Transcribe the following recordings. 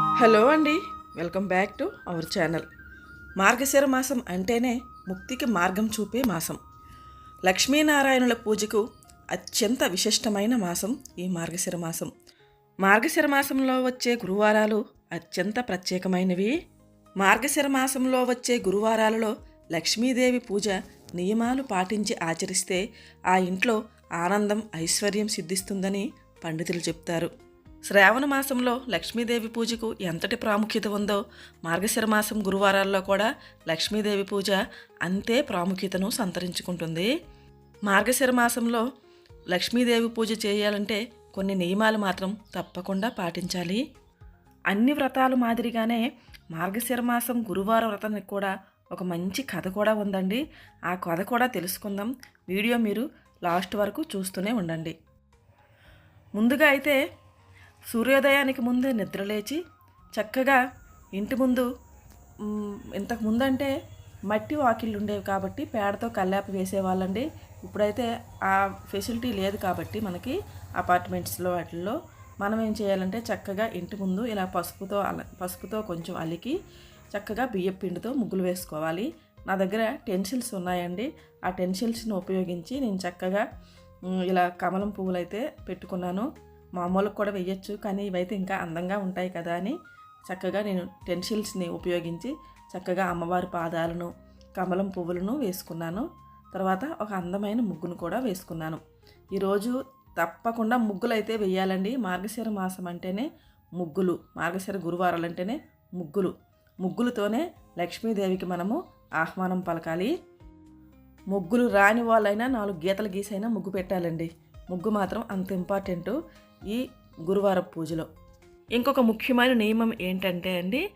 Hello అండి. Welcome back to our channel. మార్గశిర మాసం అంటేనే ముక్తికి మార్గం చూపే మాసం. లక్ష్మీనారాయణుల పూజకు అత్యంత విశిష్టమైన మాసం ఈ మార్గశిర మాసం. మార్గశిర మాసంలో వచ్చే గురువారాలు అత్యంత ప్రత్యేకమైనవి. మార్గశిర మాసంలో వచ్చే గురువారాలలో లక్ష్మీదేవి పూజ నియమాలు పాటించి ఆచరిస్తే ఆ ఇంట్లో ఆనందం ఐశ్వర్యం సిద్ధిస్తుందని పండితులు చెప్తారు. శ్రావణ మాసంలో లక్ష్మీదేవి పూజకు ఎంతటి ప్రాముఖ్యత ఉందో మార్గశిర మాసం గురువారాల్లో కూడా లక్ష్మీదేవి పూజ అంతే ప్రాముఖ్యతను సంతరించుకుంటుంది. మార్గశిర మాసంలో లక్ష్మీదేవి పూజ చేయాలంటే కొన్ని నియమాలు మాత్రం తప్పకుండా పాటించాలి. అన్ని వ్రతాలు మాదిరిగానే మార్గశిర మాసం గురువార వ్రతానికి కూడా ఒక మంచి కథ కూడా ఉందండి. ఆ కథ కూడా తెలుసుకుందాం. వీడియో మీరు లాస్ట్ వరకు చూస్తూనే ఉండండి. ముందుగా అయితే సూర్యోదయానికి ముందే నిద్రలేచి చక్కగా ఇంటి ముందు ఇంతకు ముందంటే మట్టి వాకిళ్ళు ఉండేవి కాబట్టి పేడతో కల్లాపి వేసేవాళ్ళండి. ఇప్పుడైతే ఆ ఫెసిలిటీ లేదు కాబట్టి మనకి అపార్ట్మెంట్స్లో వాటిల్లో మనం ఏం చేయాలంటే చక్కగా ఇంటి ముందు ఇలా పసుపుతో అల పసుపుతో కొంచెం అలికి చక్కగా బియ్యం పిండితో ముగ్గులు వేసుకోవాలి. నా దగ్గర టెన్సిల్స్ ఉన్నాయండి. ఆ టెన్సిల్స్ని ఉపయోగించి నేను చక్కగా ఇలా కమలం పువ్వులు అయితే పెట్టుకున్నాను. మామూలుగా కూడా వేయచ్చు కానీ ఇవైతే ఇంకా అందంగా ఉంటాయి కదా అని చక్కగా నేను టెన్సిల్స్ని ఉపయోగించి చక్కగా అమ్మవారి పాదాలను కమలం పువ్వులను వేసుకున్నాను. తర్వాత ఒక అందమైన ముగ్గును కూడా వేసుకున్నాను. ఈరోజు తప్పకుండా ముగ్గులు అయితే వేయాలండి మార్గశిర మాసం అంటేనే ముగ్గులు మార్గశిర గురువారాలు అంటేనే ముగ్గులు. ముగ్గులతోనే లక్ష్మీదేవికి మనము ఆహ్వానం పలకాలి. ముగ్గులు రాని వాళ్ళైనా నాలుగు గీతలు గీసైనా ముగ్గు పెట్టాలండి. ముగ్గు మాత్రం అంత ఇంపార్టెంటు. ఈ గురువారం పూజలో. ఇంకొక ముఖ్యమైన నియమం ఏంటంటే అండి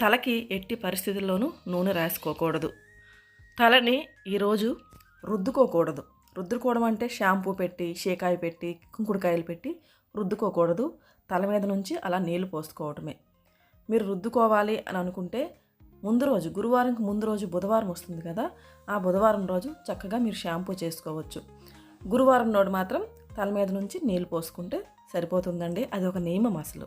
తలకి ఎట్టి పరిస్థితుల్లోనూ నూనె రాసుకోకూడదు. తలని ఈరోజు రుద్దుకోకూడదు. రుద్దుకోవడం అంటే షాంపూ పెట్టి షేకాయ పెట్టి కుంకుడుకాయలు పెట్టి రుద్దుకోకూడదు. తల మీద నుంచి అలా నీళ్ళు పోసుకోవడమే. మీరు రుద్దుకోవాలి అని అనుకుంటే ముందు రోజు గురువారంకి ముందు రోజు బుధవారం వస్తుంది కదా ఆ బుధవారం రోజు చక్కగా మీరు షాంపూ చేసుకోవచ్చు. గురువారం నాడు మాత్రం తల మీద నుంచి నీళ్ళు పోసుకుంటే సరిపోతుందండి. అది ఒక నియమం అసలు.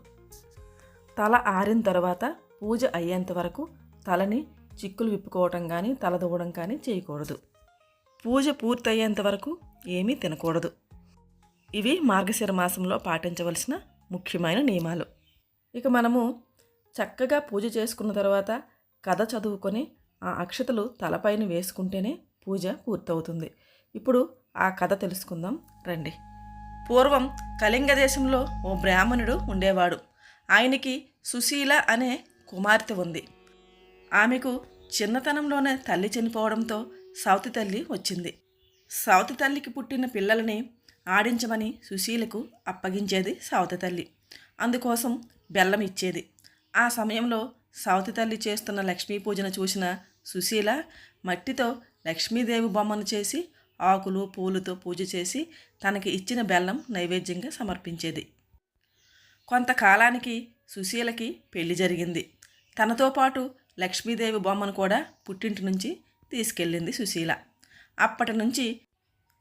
తల ఆరిన తర్వాత పూజ అయ్యేంత వరకు తలని చిక్కులు విప్పుకోవటం కానీ తల దువ్వడం కానీ చేయకూడదు. పూజ పూర్తయ్యేంత వరకు ఏమీ తినకూడదు. ఇవి మార్గశిర మాసంలో పాటించవలసిన ముఖ్యమైన నియమాలు. ఇక మనము చక్కగా పూజ చేసుకున్న తర్వాత కథ చదువుకొని ఆ అక్షతలు తలపైన వేసుకుంటేనే పూజ పూర్తవుతుంది. ఇప్పుడు ఆ కథ తెలుసుకుందాం. రండి. పూర్వం కళింగ దేశంలో ఓ బ్రాహ్మణుడు ఉండేవాడు. ఆయనకి సుశీల అనే కుమార్తె ఉంది. ఆమెకు చిన్నతనంలోనే తల్లి చనిపోవడంతో సౌతి తల్లి వచ్చింది. సౌతి తల్లికి పుట్టిన పిల్లలని ఆడించమని సుశీలకు అప్పగించేది సౌతి తల్లి. అందుకోసం బెల్లం ఇచ్చేది. ఆ సమయంలో సౌతి తల్లి చేస్తున్న లక్ష్మీ పూజను చూసిన సుశీల మట్టితో లక్ష్మీదేవి బొమ్మను చేసి ఆకులు పూలతో పూజ చేసి తనకి ఇచ్చిన బెల్లం నైవేద్యంగా సమర్పించేది. కొంతకాలానికి సుశీలకి పెళ్ళి జరిగింది. తనతో పాటు లక్ష్మీదేవి బొమ్మను కూడా పుట్టింటి నుంచి తీసుకెళ్ళింది సుశీల. అప్పటి నుంచి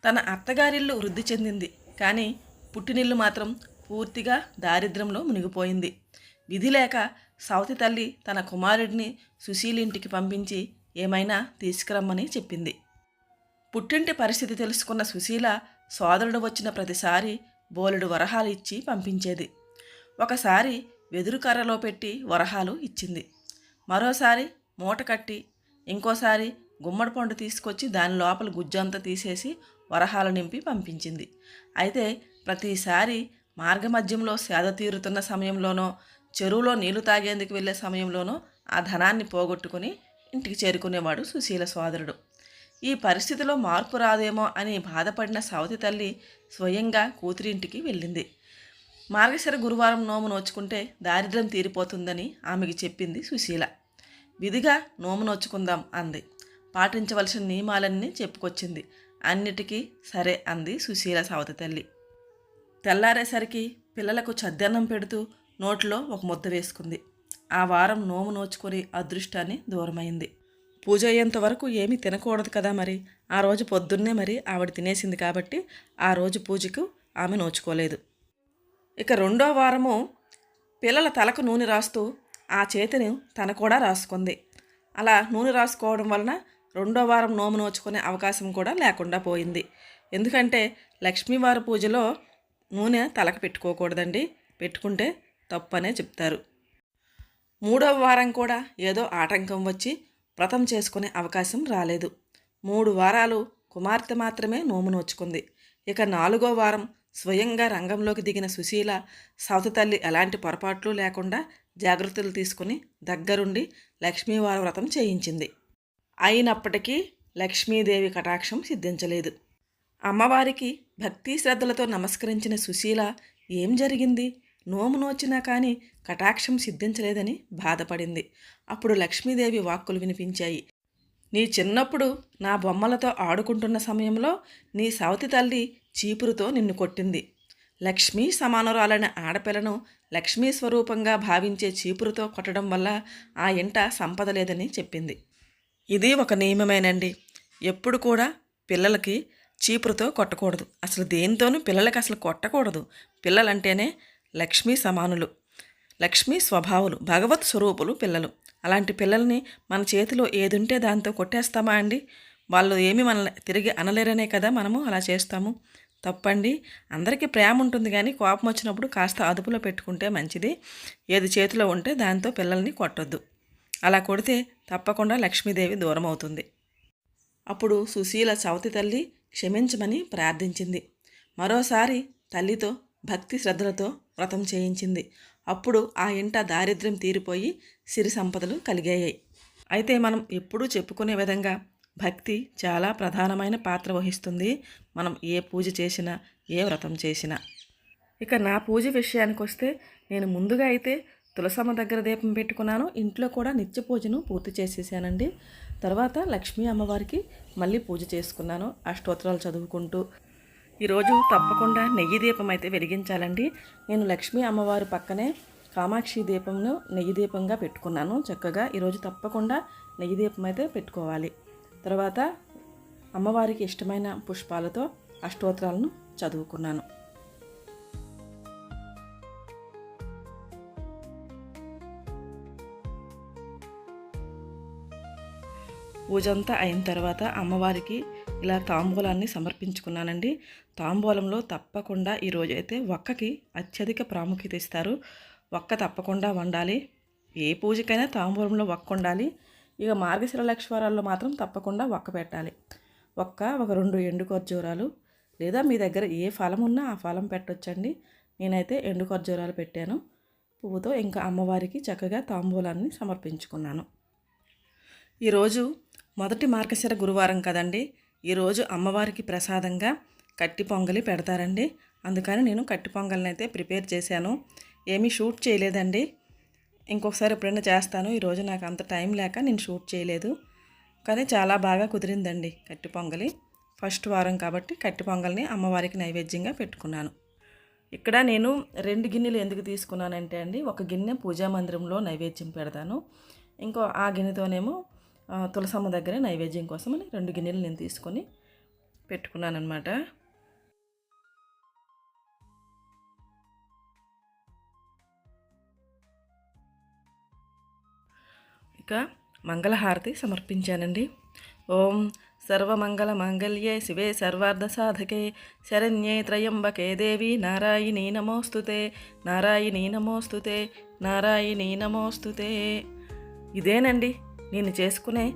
తన అత్తగారిల్లు వృద్ధి చెందింది. కానీ పుట్టినిల్లు మాత్రం పూర్తిగా దారిద్ర్యంలో మునిగిపోయింది. విధి లేక సౌతి తల్లి తన కుమారుడిని సుశీలింటికి పంపించి ఏమైనా తీసుకురమ్మని చెప్పింది. పుట్టింటి పరిస్థితి తెలుసుకున్న సుశీల సోదరుడు వచ్చిన ప్రతిసారి బోలెడు వరహాలు ఇచ్చి పంపించేది. ఒకసారి వెదురు కర్రలో పెట్టి వరహాలు ఇచ్చింది. మరోసారి మూట కట్టి ఇంకోసారి గుమ్మడి పండు తీసుకొచ్చి దాని లోపల గుజ్జంతా తీసేసి వరహాలు నింపి పంపించింది. అయితే ప్రతిసారి మార్గమధ్యంలో సేద తీరుతున్న సమయంలోనో చెరువులో నీళ్ళు తాగేందుకు వెళ్ళే సమయంలోనో ఆ ధనాన్ని పోగొట్టుకుని ఇంటికి చేరుకునేవాడు సుశీల సోదరుడు. ఈ పరిస్థితిలో మార్పు రాదేమో అని బాధపడిన సవతి తల్లి స్వయంగా కూతురింటికి వెళ్ళింది. మార్గశిర గురువారం నోము నోచుకుంటే దారిద్ర్యం తీరిపోతుందని ఆమెకి చెప్పింది సుశీల. విధిగా నోము నోచుకుందాం అంది. పాటించవలసిన నియమాలన్నీ చెప్పుకొచ్చింది. అన్నిటికీ సరే అంది సుశీల సవతి తల్లి. తెల్లారేసరికి పిల్లలకు చద్దన్నం పెడుతూ నోట్లో ఒక ముద్ద వేసుకుంది. ఆ వారం నోము నోచుకొని అదృష్టాన్ని దూరమైంది. పూజ అయ్యేంత వరకు ఏమీ తినకూడదు కదా మరి. ఆ రోజు పొద్దున్నే మరి ఆవిడ తినేసింది కాబట్టి ఆ రోజు పూజకు ఆమె నోచుకోలేదు. ఇక రెండో వారము పిల్లల తలకు నూనె రాస్తూ ఆ చేతిని తన కూడా రాసుకుంది. అలా నూనె రాసుకోవడం వలన రెండో వారం నోము నోచుకునే అవకాశం కూడా లేకుండా పోయింది. ఎందుకంటే లక్ష్మీవారి పూజలో నూనె తలకు పెట్టుకోకూడదండి. పెట్టుకుంటే తప్పనే చెప్తారు. మూడవ వారం కూడా ఏదో ఆటంకం వచ్చి వ్రతం చేసుకునే అవకాశం రాలేదు. మూడు వారాలు కుమార్తె మాత్రమే నోము నోచుకుంది. ఇక నాలుగో వారం స్వయంగా రంగంలోకి దిగిన సుశీల సవతి తల్లి ఎలాంటి పొరపాట్లు లేకుండా జాగ్రత్తలు తీసుకుని దగ్గరుండి లక్ష్మీవార వ్రతం చేయించింది. అయినప్పటికీ లక్ష్మీదేవి కటాక్షం సిద్ధించలేదు. అమ్మవారికి భక్తి శ్రద్ధలతో నమస్కరించిన సుశీల ఏం జరిగింది? నోము నోచినా కానీ కటాక్షం సిద్ధించలేదని బాధపడింది. అప్పుడు లక్ష్మీదేవి వాక్కులు వినిపించాయి. నీ చిన్నప్పుడు నా బొమ్మలతో ఆడుకుంటున్న సమయంలో నీ సవతి తల్లి చీపురుతో నిన్ను కొట్టింది. లక్ష్మీ సమానురాలైన ఆడపిల్లను లక్ష్మీ స్వరూపంగా భావించే చీపురుతో కొట్టడం వల్ల ఆ ఇంట సంపద లేదని చెప్పింది. ఇది ఒక నియమమేనండి. ఎప్పుడు కూడా పిల్లలకి చీపురుతో కొట్టకూడదు. అసలు దేనితోనూ పిల్లలకి అసలు కొట్టకూడదు. పిల్లలంటేనే లక్ష్మీ సమానులు. లక్ష్మీ స్వభావులు భగవత్ స్వరూపులు పిల్లలు. అలాంటి పిల్లల్ని మన చేతిలో ఏదుంటే దాంతో కొట్టేస్తామా అండి? వాళ్ళు ఏమి మనల్ని తిరిగి అనలేరనే కదా మనము అలా చేస్తాము. తప్పండి. అందరికీ ప్రేమ ఉంటుంది కానీ కోపం వచ్చినప్పుడు కాస్త అదుపులో పెట్టుకుంటే మంచిది. ఏది చేతిలో ఉంటే దాంతో పిల్లల్ని కొట్టొద్దు. అలా కొడితే తప్పకుండా లక్ష్మీదేవి దూరం అవుతుంది అప్పుడు సుశీల చవతి తల్లి క్షమించమని ప్రార్థించింది. మరోసారి తల్లితో భక్తి శ్రద్ధలతో వ్రతం చేయించింది. అప్పుడు ఆ ఇంట దారిద్ర్యం తీరిపోయి సిరి సంపదలు కలిగాయి. అయితే మనం ఎప్పుడూ చెప్పుకునే విధంగా భక్తి చాలా ప్రధానమైన పాత్ర వహిస్తుంది. మనం ఏ పూజ చేసినా ఏ వ్రతం చేసినా. ఇక నా పూజ విషయానికి వస్తే నేను ముందుగా అయితే తులసమ్మ దగ్గర దీపం పెట్టుకున్నాను. ఇంట్లో కూడా నిత్య పూజను పూర్తి చేసేసానండి. తర్వాత లక్ష్మీ అమ్మవారికి మళ్ళీ పూజ చేసుకున్నాను. అష్టోత్తరాలు చదువుకుంటూ ఈరోజు తప్పకుండా నెయ్యి దీపం అయితే వెలిగించాలండి. నేను లక్ష్మీ అమ్మవారి పక్కనే కామాక్షి దీపంను నెయ్యి దీపంగా పెట్టుకున్నాను. చక్కగా ఈరోజు తప్పకుండా నెయ్యి దీపం అయితే పెట్టుకోవాలి. తర్వాత అమ్మవారికి ఇష్టమైన పుష్పాలతో అష్టోత్తరాలను చదువుకున్నాను. పూజంతా అయిన తర్వాత అమ్మవారికి ఇలా తాంబూలాన్ని సమర్పించుకున్నానండి. తాంబూలంలో తప్పకుండా ఈరోజు అయితే ఒక్కకి అత్యధిక ప్రాముఖ్యత ఇస్తారు. ఒక్క తప్పకుండా వండాలి. ఏ పూజకైనా తాంబూలంలో ఒక్క ఉండాలి. ఇక మార్గశిర లక్ష్వారాల్లో మాత్రం తప్పకుండా ఒక్క పెట్టాలి. ఒక్క ఒక రెండు ఎండు ఖర్జూరాలు లేదా మీ దగ్గర ఏ ఫలం ఉన్నా ఆ ఫలం పెట్టొచ్చండి. నేనైతే ఎండు ఖర్జూరాలు పెట్టాను. పువ్వుతో ఇంకా అమ్మవారికి చక్కగా తాంబూలాన్ని సమర్పించుకున్నాను. ఈరోజు మొదటి మార్గశిర గురువారం కదండి. ఈరోజు అమ్మవారికి ప్రసాదంగా కట్టి పొంగలి పెడతారండి. అందుకని నేను కట్టి పొంగల్ని అయితే ప్రిపేర్ చేశాను. ఏమీ షూట్ చేయలేదండి. ఇంకొకసారి ఎప్పుడైనా చేస్తాను. ఈరోజు నాకు అంత టైం లేక నేను షూట్ చేయలేదు. కానీ చాలా బాగా కుదిరిందండి కట్టి పొంగలి. ఫస్ట్ వారం కాబట్టి కట్టి పొంగల్ని అమ్మవారికి నైవేద్యంగా పెట్టుకున్నాను. ఇక్కడ నేను రెండు గిన్నెలు ఎందుకు తీసుకున్నానంటే అండి ఒక గిన్నె పూజా మందిరంలో నైవేద్యం పెడతాను. ఇంకో ఆ గిన్నెతోనేమో తులసమ్మ దగ్గర నైవేద్యం కోసం రెండు గిన్నెలు నేను తీసుకొని పెట్టుకున్నాను అనమాట ఇక మంగళహారతి సమర్పించానండి. ఓం సర్వమంగళ మాంగళ్యే శివే సర్వార్థ సాధకే శరణ్యే త్రయంబకే దేవి నారాయణీ నమోస్తుతే నారాయణీ నమోస్తుతే నారాయణీ నమోస్తుతే. ఇదేనండి నేను చేసుకునే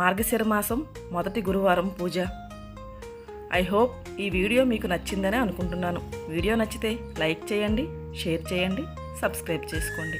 మార్గశిర మాసం మొదటి గురువారం పూజ. ఐ హోప్ ఈ వీడియో మీకు నచ్చిందని అనుకుంటున్నాను. వీడియో నచ్చితే లైక్ చేయండి షేర్ చేయండి సబ్స్క్రైబ్ చేసుకోండి.